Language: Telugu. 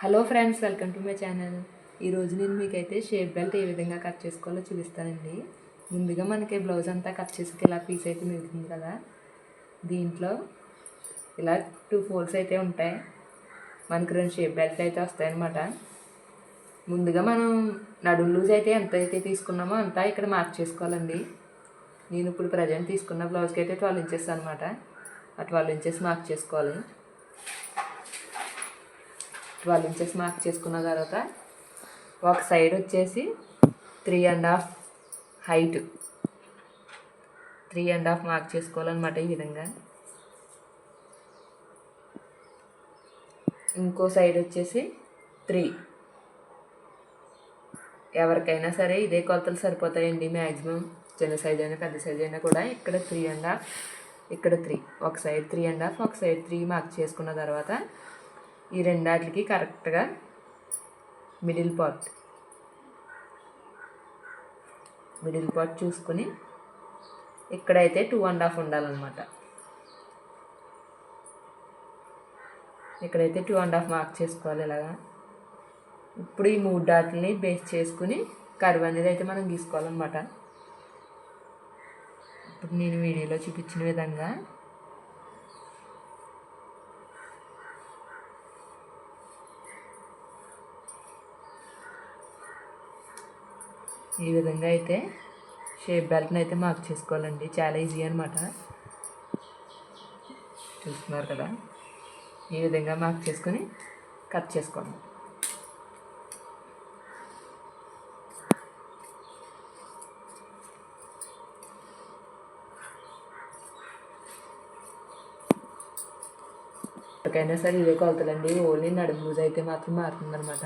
Hello friends welcome to my channel. ఈరోజు నేను మీకైతే షేప్ బెల్ట్ ఏ విధంగా కట్ చేసుకోవాలో చూపిస్తానండి. ముందుగా మనకి బ్లౌజ్ అంతా కట్ చేసి ఇలా పీస్ అయితే మిగులుతుంది కదా. దీంట్లో ఇలా టూ ఫోల్స్ అయితే ఉంటాయి. మనకి రెండు షేప్ బెల్ట్ అయితే వస్తాయన్నమాట. ముందుగా మనం నడుము లూజ్ అయితే ఎంత అయితే తీసుకున్నామో అంతా ఇక్కడ మార్క్ చేసుకోవాలండి. నేను ఇప్పుడు ప్రజెంట్ తీసుకున్న బ్లౌజ్కి అయితే ట్వెల్వ్ ఇంచెస్ అనమాట ఆ ట్వెల్వ్ ఇంచెస్ మార్క్ చేసుకోవాలి. ట్వెల్వ్ ఇంచెస్ మార్క్ చేసుకున్న తర్వాత ఒక సైడ్ వచ్చేసి three and half height. Three and half mark చేసుకోవాలన్నమాట ఈ విధంగా. ఇంకో సైడ్ వచ్చేసి త్రీ. ఎవరికైనా సరే ఇదే కొలతలు సరిపోతాయండి మ్యాక్సిమం చిన్న సైజ్ అయినా పెద్ద సైజ్ అయినా కూడా ఇక్కడ త్రీ అండ్ హాఫ్ ఇక్కడ త్రీ. ఒక సైడ్ త్రీ అండ్ హాఫ్ ఒక సైడ్ త్రీ మార్క్ చేసుకున్న తర్వాత ఈ రెండాటికి కరెక్ట్గా మిడిల్ పార్ట్. మిడిల్ పార్ట్ చూసుకుని ఇక్కడైతే టూ అండ్ హాఫ్ ఉండాలన్నమాట. ఇక్కడైతే టూ అండ్ హాఫ్ మార్క్ చేసుకోవాలి ఇలాగా. ఇప్పుడు ఈ మూడు డాట్లని బేస్ చేసుకుని కర్వ్ అనేది అయితే మనం గీసుకోవాలన్నమాట. ఇప్పుడు నేను వీడియోలో చూపించిన విధంగా ఈ విధంగా అయితే షేప్ బెల్ట్ని అయితే మార్క్ చేసుకోవాలండి. చాలా ఈజీ అనమాట చూస్తున్నారు కదా? ఈ విధంగా మార్క్ చేసుకొని కట్ చేసుకోండి ఎప్పటికైనా సరే ఇదే కొలతలండి. ఓన్లీ నడుము లూజ్ అయితే మాత్రం మారుతుందనమాట